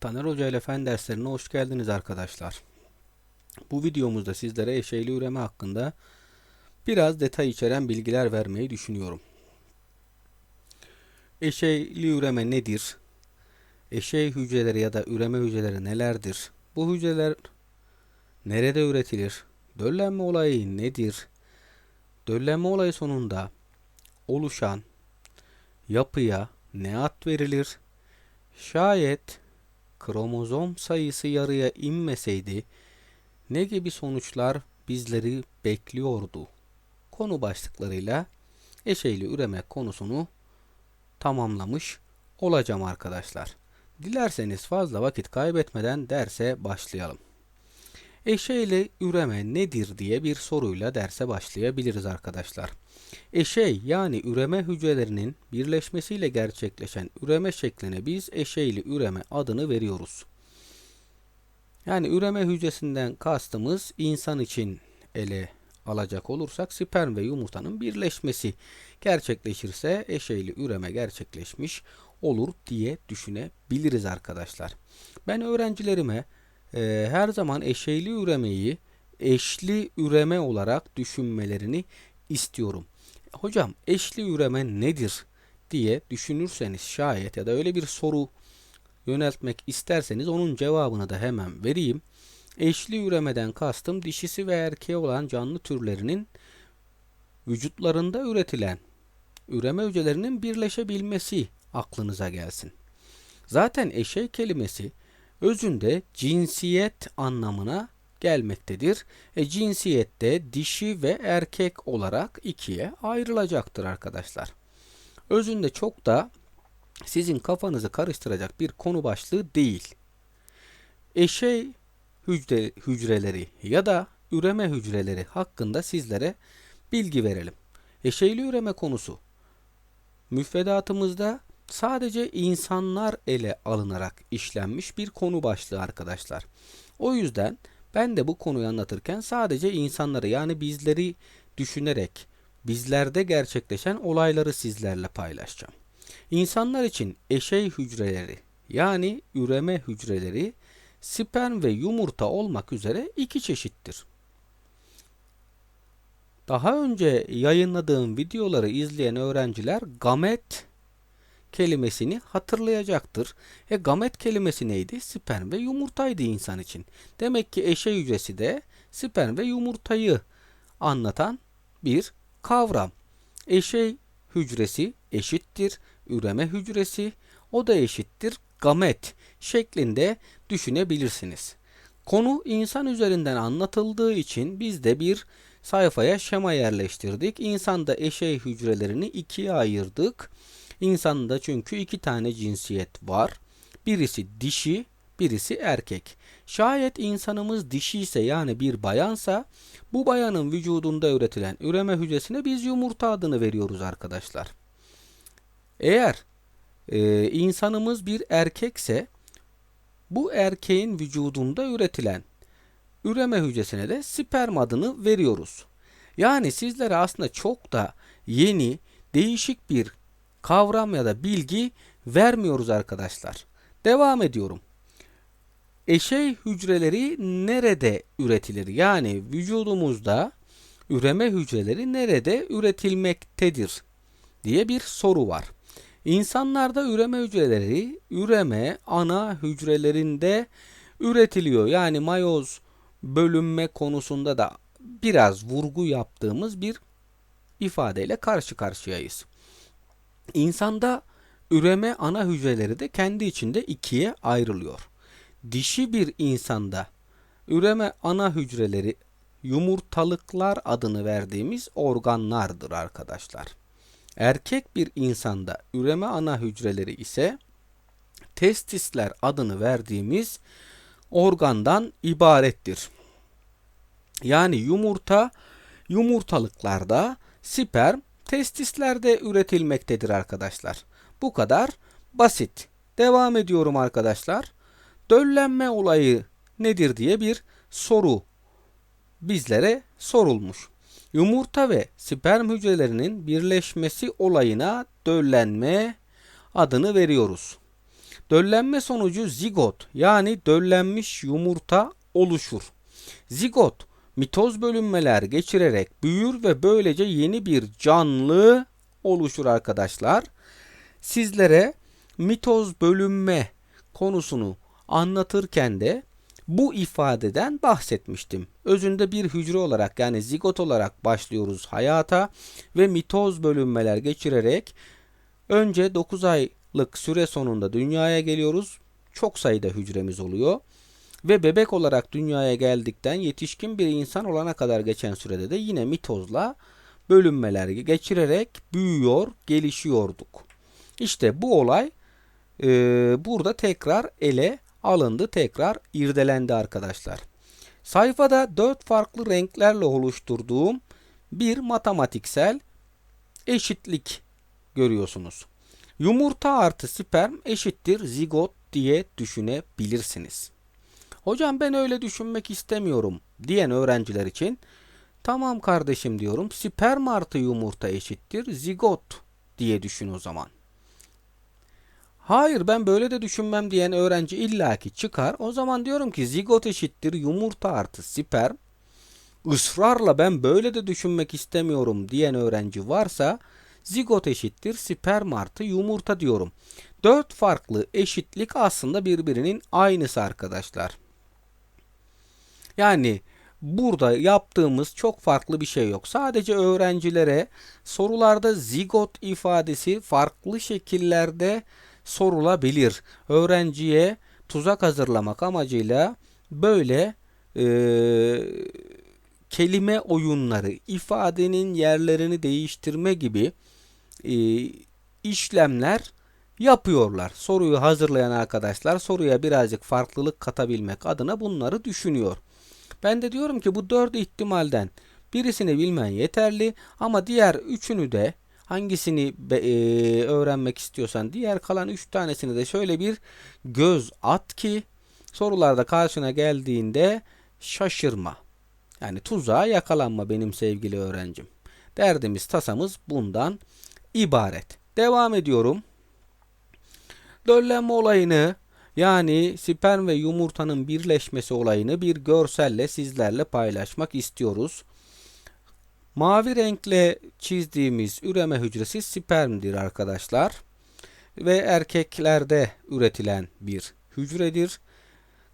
Taner Hoca ile Fen derslerine hoş geldiniz arkadaşlar. Bu videomuzda sizlere eşeyli üreme hakkında biraz detay içeren bilgiler vermeyi düşünüyorum. Eşeyli üreme nedir? Eşey hücreleri ya da üreme hücreleri nelerdir? Bu hücreler nerede üretilir? Döllenme olayı nedir? Döllenme olayı sonunda oluşan yapıya ne ad verilir? Şayet kromozom sayısı yarıya inmeseydi ne gibi sonuçlar bizleri bekliyordu? Konu başlıklarıyla eşeyli üreme konusunu tamamlamış olacağım arkadaşlar. Dilerseniz fazla vakit kaybetmeden derse başlayalım. Eşeğli üreme nedir diye bir soruyla derse başlayabiliriz arkadaşlar. Eşey yani üreme hücrelerinin birleşmesiyle gerçekleşen üreme şekline biz eşeyli üreme adını veriyoruz. Yani üreme hücresinden kastımız insan için ele alacak olursak sperm ve yumurtanın birleşmesi gerçekleşirse eşeyli üreme gerçekleşmiş olur diye düşünebiliriz arkadaşlar. Ben öğrencilerime e, her zaman eşeyli üremeyi eşli üreme olarak düşünmelerini istiyorum. Hocam eşli üreme nedir diye düşünürseniz şayet ya da öyle bir soru yöneltmek isterseniz onun cevabını da hemen vereyim. Eşli üremeden kastım dişisi ve erkeği olan canlı türlerinin vücutlarında üretilen üreme hücrelerinin birleşebilmesi aklınıza gelsin. Zaten eşey kelimesi özünde cinsiyet anlamına gelmektedir. E, cinsiyette dişi ve erkek olarak ikiye ayrılacaktır arkadaşlar. Özünde çok da sizin kafanızı karıştıracak bir konu başlığı değil. Eşey hücre, hücreleri ya da üreme hücreleri hakkında sizlere bilgi verelim. Eşeyli üreme konusu müfredatımızda sadece insanlar ele alınarak işlenmiş bir konu başlığı arkadaşlar. O yüzden ben de bu konuyu anlatırken sadece insanları yani bizleri düşünerek bizlerde gerçekleşen olayları sizlerle paylaşacağım. İnsanlar için eşey hücreleri yani üreme hücreleri sperm ve yumurta olmak üzere iki çeşittir. Daha önce yayınladığım videoları izleyen öğrenciler gamet kelimesini hatırlayacaktır. E gamet kelimesi neydi? Sperm ve yumurtaydı insan için. Demek ki eşe hücresi de sperm ve yumurtayı anlatan bir kavram. Eşey hücresi eşittir üreme hücresi, o da eşittir gamet şeklinde düşünebilirsiniz. Konu insan üzerinden anlatıldığı için biz de bir sayfaya şema yerleştirdik. İnsanda eşey hücrelerini ikiye ayırdık. İnsanda çünkü iki tane cinsiyet var. Birisi dişi, birisi erkek. Şayet insanımız dişi ise yani bir bayansa bu bayanın vücudunda üretilen üreme hücresine biz yumurta adını veriyoruz arkadaşlar. Eğer e, insanımız bir erkekse bu erkeğin vücudunda üretilen üreme hücresine de sperm adını veriyoruz. Yani sizlere aslında çok da yeni, değişik bir kavram ya da bilgi vermiyoruz arkadaşlar. Devam ediyorum. Eşey hücreleri nerede üretilir? Yani vücudumuzda üreme hücreleri nerede üretilmektedir diye bir soru var. İnsanlarda üreme hücreleri üreme ana hücrelerinde üretiliyor. Yani mayoz bölünme konusunda da biraz vurgu yaptığımız bir ifadeyle karşı karşıyayız. İnsanda üreme ana hücreleri de kendi içinde ikiye ayrılıyor. Dişi bir insanda üreme ana hücreleri yumurtalıklar adını verdiğimiz organlardır arkadaşlar. Erkek bir insanda üreme ana hücreleri ise testisler adını verdiğimiz organdan ibarettir. Yani yumurta yumurtalıklarda, sperm testislerde üretilmektedir arkadaşlar. Bu kadar basit. Devam ediyorum arkadaşlar. Döllenme olayı nedir diye bir soru bizlere sorulmuş. Yumurta ve sperm hücrelerinin birleşmesi olayına döllenme adını veriyoruz. Döllenme sonucu zigot yani döllenmiş yumurta oluşur. Zigot mitoz bölünmeler geçirerek büyür ve böylece yeni bir canlı oluşur arkadaşlar. Sizlere mitoz bölünme konusunu anlatırken de bu ifadeden bahsetmiştim. Özünde bir hücre olarak yani zigot olarak başlıyoruz hayata ve mitoz bölünmeler geçirerek önce 9 aylık süre sonunda dünyaya geliyoruz. Çok sayıda hücremiz oluyor. Ve bebek olarak dünyaya geldikten yetişkin bir insan olana kadar geçen sürede de yine mitozla bölünmeler geçirerek büyüyor, gelişiyorduk. İşte bu olay e, burada tekrar ele alındı, tekrar irdelendi arkadaşlar. Sayfada dört farklı renklerle oluşturduğum bir matematiksel eşitlik görüyorsunuz. Yumurta artı sperm eşittir zigot diye düşünebilirsiniz. Hocam ben öyle düşünmek istemiyorum diyen öğrenciler için tamam kardeşim diyorum sperm artı yumurta eşittir zigot diye düşün o zaman. Hayır ben böyle de düşünmem diyen öğrenci illaki çıkar. O zaman diyorum ki zigot eşittir yumurta artı sperm. Israrla ben böyle de düşünmek istemiyorum diyen öğrenci varsa zigot eşittir sperm artı yumurta diyorum. Dört farklı eşitlik aslında birbirinin aynısı arkadaşlar. Yani burada yaptığımız çok farklı bir şey yok. Sadece öğrencilere sorularda zigot ifadesi farklı şekillerde sorulabilir. Öğrenciye tuzak hazırlamak amacıyla böyle e, kelime oyunları, ifadenin yerlerini değiştirme gibi e, işlemler yapıyorlar. Soruyu hazırlayan arkadaşlar soruya birazcık farklılık katabilmek adına bunları düşünüyor. Ben de diyorum ki bu dört ihtimalden birisini bilmen yeterli ama diğer üçünü de hangisini e, öğrenmek istiyorsan diğer kalan üç tanesini de şöyle bir göz at ki sorularda karşına geldiğinde şaşırma. Yani tuzağa yakalanma benim sevgili öğrencim. Derdimiz tasamız bundan ibaret. Devam ediyorum. Döllenme olayını yani sperm ve yumurtanın birleşmesi olayını bir görselle sizlerle paylaşmak istiyoruz. Mavi renkle çizdiğimiz üreme hücresi spermdir arkadaşlar. Ve erkeklerde üretilen bir hücredir.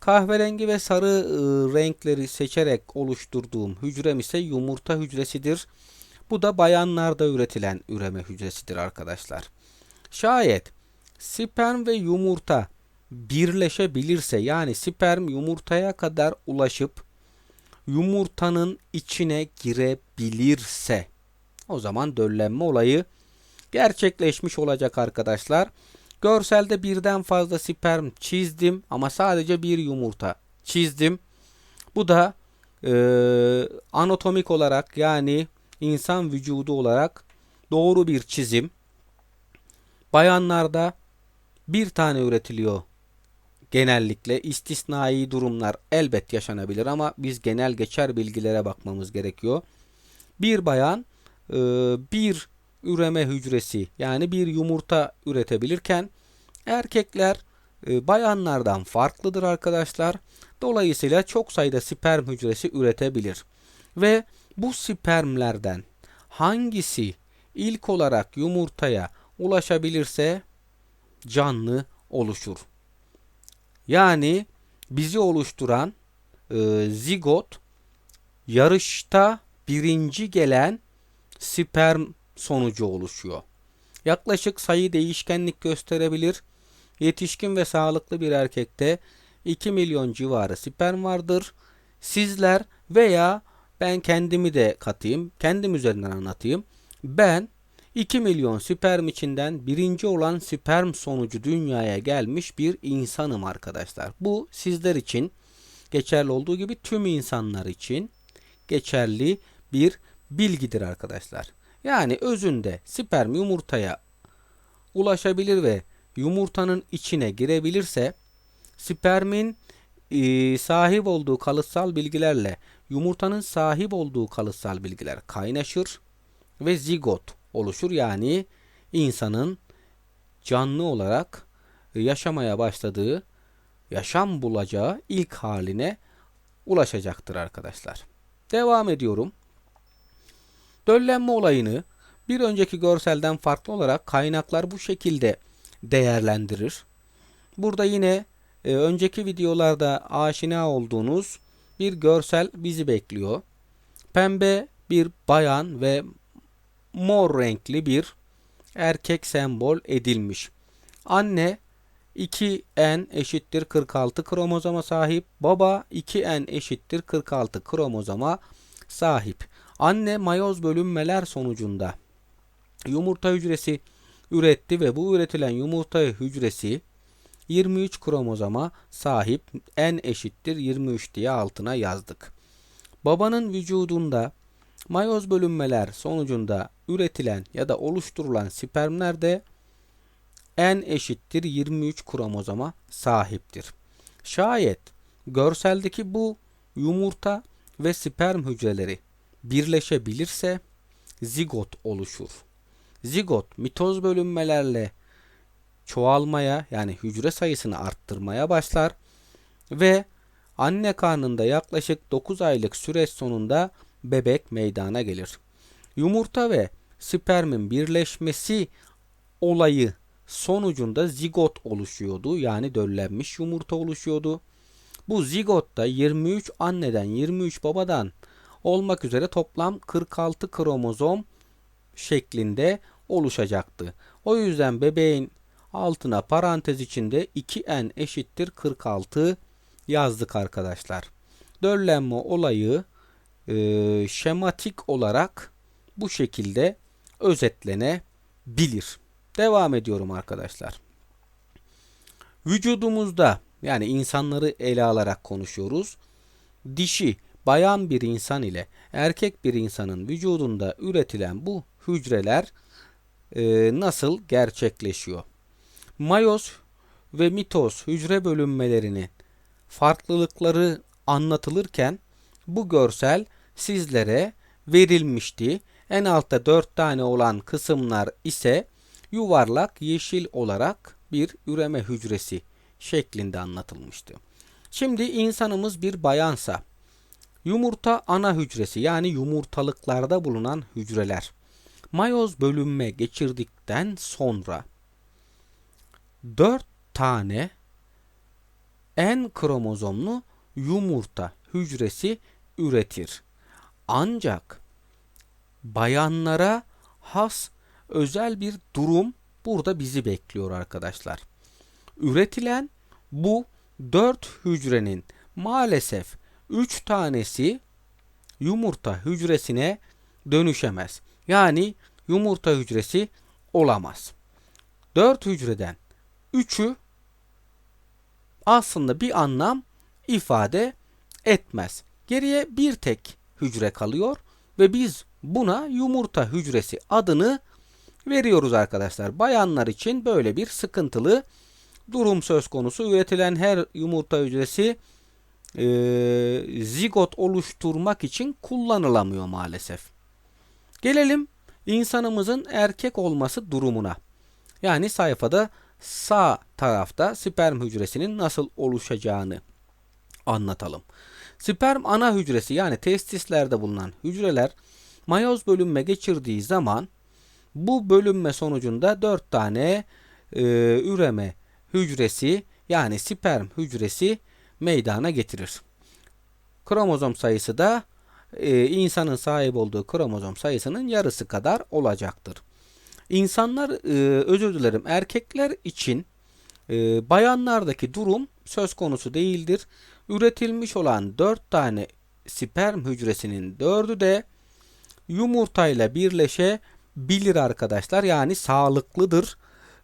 Kahverengi ve sarı ıı, renkleri seçerek oluşturduğum hücrem ise yumurta hücresidir. Bu da bayanlarda üretilen üreme hücresidir arkadaşlar. Şayet sperm ve yumurta birleşebilirse yani sperm yumurtaya kadar ulaşıp yumurtanın içine girebilirse o zaman döllenme olayı gerçekleşmiş olacak arkadaşlar. Görselde birden fazla sperm çizdim ama sadece bir yumurta çizdim. Bu da e, anatomik olarak yani insan vücudu olarak doğru bir çizim. Bayanlarda bir tane üretiliyor genellikle istisnai durumlar elbet yaşanabilir ama biz genel geçer bilgilere bakmamız gerekiyor. Bir bayan e, bir üreme hücresi yani bir yumurta üretebilirken erkekler e, bayanlardan farklıdır arkadaşlar. Dolayısıyla çok sayıda sperm hücresi üretebilir. Ve bu spermlerden hangisi ilk olarak yumurtaya ulaşabilirse canlı oluşur. Yani bizi oluşturan e, zigot yarışta birinci gelen sperm sonucu oluşuyor. Yaklaşık sayı değişkenlik gösterebilir. Yetişkin ve sağlıklı bir erkekte 2 milyon civarı sperm vardır. Sizler veya ben kendimi de katayım, kendim üzerinden anlatayım. Ben 2 milyon sperm içinden birinci olan sperm sonucu dünyaya gelmiş bir insanım arkadaşlar. Bu sizler için geçerli olduğu gibi tüm insanlar için geçerli bir bilgidir arkadaşlar. Yani özünde sperm yumurtaya ulaşabilir ve yumurtanın içine girebilirse spermin e, sahip olduğu kalıtsal bilgilerle yumurtanın sahip olduğu kalıtsal bilgiler kaynaşır ve zigot oluşur. Yani insanın canlı olarak yaşamaya başladığı, yaşam bulacağı ilk haline ulaşacaktır arkadaşlar. Devam ediyorum. Döllenme olayını bir önceki görselden farklı olarak kaynaklar bu şekilde değerlendirir. Burada yine e, önceki videolarda aşina olduğunuz bir görsel bizi bekliyor. Pembe bir bayan ve mor renkli bir erkek sembol edilmiş. Anne 2n eşittir 46 kromozoma sahip. Baba 2n eşittir 46 kromozoma sahip. Anne mayoz bölünmeler sonucunda yumurta hücresi üretti ve bu üretilen yumurta hücresi 23 kromozoma sahip n eşittir 23 diye altına yazdık. Babanın vücudunda mayoz bölünmeler sonucunda üretilen ya da oluşturulan spermler de n eşittir 23 kromozoma sahiptir. Şayet görseldeki bu yumurta ve sperm hücreleri birleşebilirse zigot oluşur. Zigot mitoz bölünmelerle çoğalmaya yani hücre sayısını arttırmaya başlar ve anne karnında yaklaşık 9 aylık süreç sonunda bebek meydana gelir. Yumurta ve spermin birleşmesi olayı sonucunda zigot oluşuyordu. Yani döllenmiş yumurta oluşuyordu. Bu zigotta 23 anneden 23 babadan olmak üzere toplam 46 kromozom şeklinde oluşacaktı. O yüzden bebeğin altına parantez içinde 2n eşittir 46 yazdık arkadaşlar. Döllenme olayı e, şematik olarak bu şekilde özetlenebilir. Devam ediyorum arkadaşlar. Vücudumuzda yani insanları ele alarak konuşuyoruz. Dişi bayan bir insan ile erkek bir insanın vücudunda üretilen bu hücreler e, nasıl gerçekleşiyor? Mayoz ve mitoz hücre bölünmelerinin farklılıkları anlatılırken bu görsel sizlere verilmişti. En altta 4 tane olan kısımlar ise yuvarlak yeşil olarak bir üreme hücresi şeklinde anlatılmıştı. Şimdi insanımız bir bayansa yumurta ana hücresi yani yumurtalıklarda bulunan hücreler mayoz bölünme geçirdikten sonra 4 tane N kromozomlu yumurta hücresi üretir. Ancak bayanlara has özel bir durum burada bizi bekliyor arkadaşlar. Üretilen bu 4 hücrenin maalesef 3 tanesi yumurta hücresine dönüşemez. Yani yumurta hücresi olamaz. 4 hücreden 3'ü aslında bir anlam ifade etmez. Geriye bir tek hücre kalıyor ve biz buna yumurta hücresi adını veriyoruz arkadaşlar. Bayanlar için böyle bir sıkıntılı durum söz konusu. Üretilen her yumurta hücresi e, zigot oluşturmak için kullanılamıyor maalesef. Gelelim insanımızın erkek olması durumuna. Yani sayfada sağ tarafta sperm hücresinin nasıl oluşacağını anlatalım. Sperm ana hücresi yani testislerde bulunan hücreler mayoz bölünme geçirdiği zaman bu bölünme sonucunda 4 tane e, üreme hücresi yani sperm hücresi meydana getirir. Kromozom sayısı da e, insanın sahip olduğu kromozom sayısının yarısı kadar olacaktır. İnsanlar, e, özür dilerim erkekler için e, bayanlardaki durum söz konusu değildir. Üretilmiş olan 4 tane sperm hücresinin 4'ü de yumurtayla birleşebilir arkadaşlar. Yani sağlıklıdır.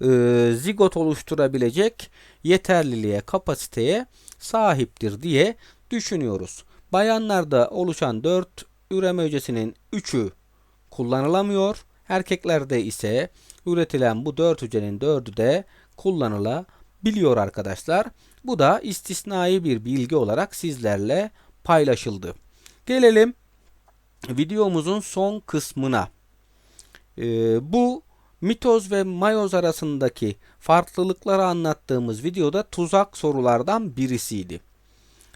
E, zigot oluşturabilecek yeterliliğe, kapasiteye sahiptir diye düşünüyoruz. Bayanlarda oluşan 4 üreme hücresinin 3'ü kullanılamıyor. Erkeklerde ise üretilen bu 4 hücrenin 4'ü de kullanılabiliyor arkadaşlar. Bu da istisnai bir bilgi olarak sizlerle paylaşıldı. Gelelim videomuzun son kısmına. Ee, bu mitoz ve mayoz arasındaki farklılıkları anlattığımız videoda tuzak sorulardan birisiydi.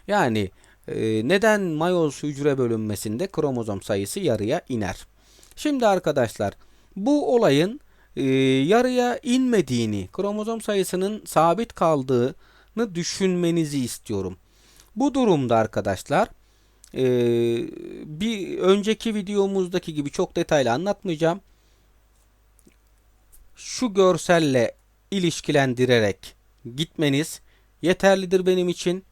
Yani e, neden mayoz hücre bölünmesinde kromozom sayısı yarıya iner? Şimdi arkadaşlar bu olayın e, yarıya inmediğini, kromozom sayısının sabit kaldığını düşünmenizi istiyorum. Bu durumda arkadaşlar e, bir önceki videomuzdaki gibi çok detaylı anlatmayacağım. Şu görselle ilişkilendirerek gitmeniz yeterlidir benim için.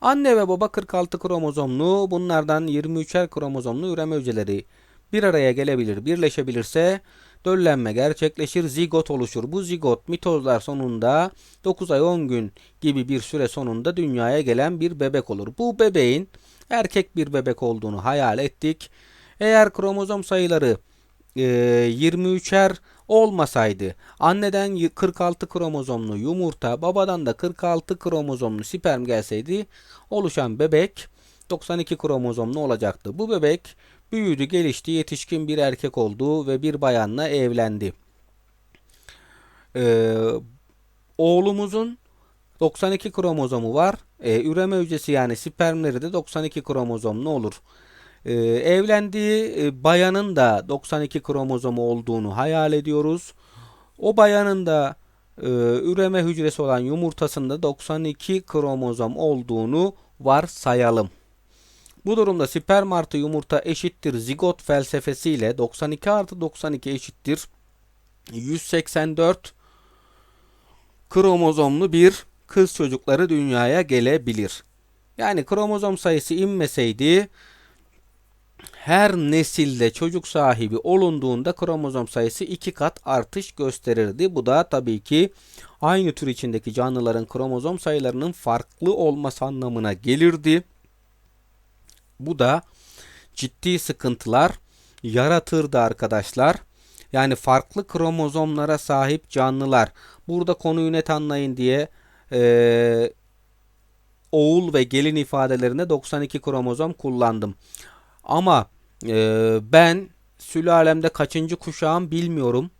Anne ve baba 46 kromozomlu, bunlardan 23'er kromozomlu üreme hücreleri bir araya gelebilir, birleşebilirse döllenme gerçekleşir, zigot oluşur. Bu zigot mitozlar sonunda 9 ay 10 gün gibi bir süre sonunda dünyaya gelen bir bebek olur. Bu bebeğin erkek bir bebek olduğunu hayal ettik. Eğer kromozom sayıları e, 23'er olmasaydı anneden 46 kromozomlu yumurta babadan da 46 kromozomlu sperm gelseydi oluşan bebek 92 kromozomlu olacaktı. Bu bebek büyüdü, gelişti, yetişkin bir erkek oldu ve bir bayanla evlendi. Ee, oğlumuzun 92 kromozomu var. Ee, üreme hücresi yani spermleri de 92 kromozomlu olur. Ee, evlendiği e, bayanın da 92 kromozomu olduğunu hayal ediyoruz. O bayanın da e, üreme hücresi olan yumurtasında 92 kromozom olduğunu varsayalım. Bu durumda sperm artı yumurta eşittir zigot felsefesiyle 92 artı 92 eşittir 184 kromozomlu bir kız çocukları dünyaya gelebilir. Yani kromozom sayısı inmeseydi her nesilde çocuk sahibi olunduğunda kromozom sayısı iki kat artış gösterirdi. Bu da tabii ki aynı tür içindeki canlıların kromozom sayılarının farklı olması anlamına gelirdi. Bu da ciddi sıkıntılar yaratırdı arkadaşlar. Yani farklı kromozomlara sahip canlılar. Burada konuyu net anlayın diye e, oğul ve gelin ifadelerinde 92 kromozom kullandım. Ama e, ben sülalemde kaçıncı kuşağım bilmiyorum.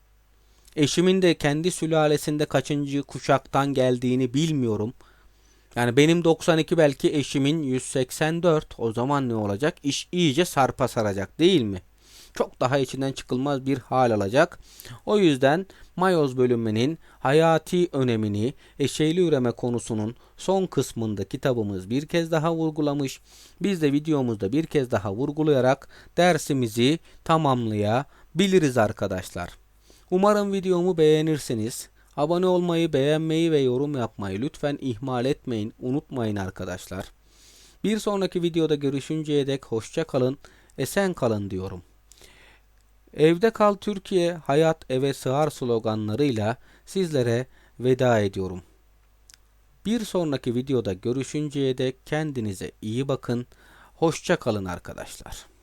Eşimin de kendi sülalesinde kaçıncı kuşaktan geldiğini bilmiyorum. Yani benim 92 belki eşimin 184. O zaman ne olacak? İş iyice sarpa saracak değil mi? Çok daha içinden çıkılmaz bir hal alacak. O yüzden mayoz bölünmenin hayati önemini eşeyli üreme konusunun son kısmında kitabımız bir kez daha vurgulamış. Biz de videomuzda bir kez daha vurgulayarak dersimizi tamamlayabiliriz arkadaşlar. Umarım videomu beğenirsiniz. Abone olmayı, beğenmeyi ve yorum yapmayı lütfen ihmal etmeyin, unutmayın arkadaşlar. Bir sonraki videoda görüşünceye dek hoşça kalın, esen kalın diyorum. Evde kal Türkiye, hayat eve sığar sloganlarıyla sizlere veda ediyorum. Bir sonraki videoda görüşünceye dek kendinize iyi bakın. Hoşça kalın arkadaşlar.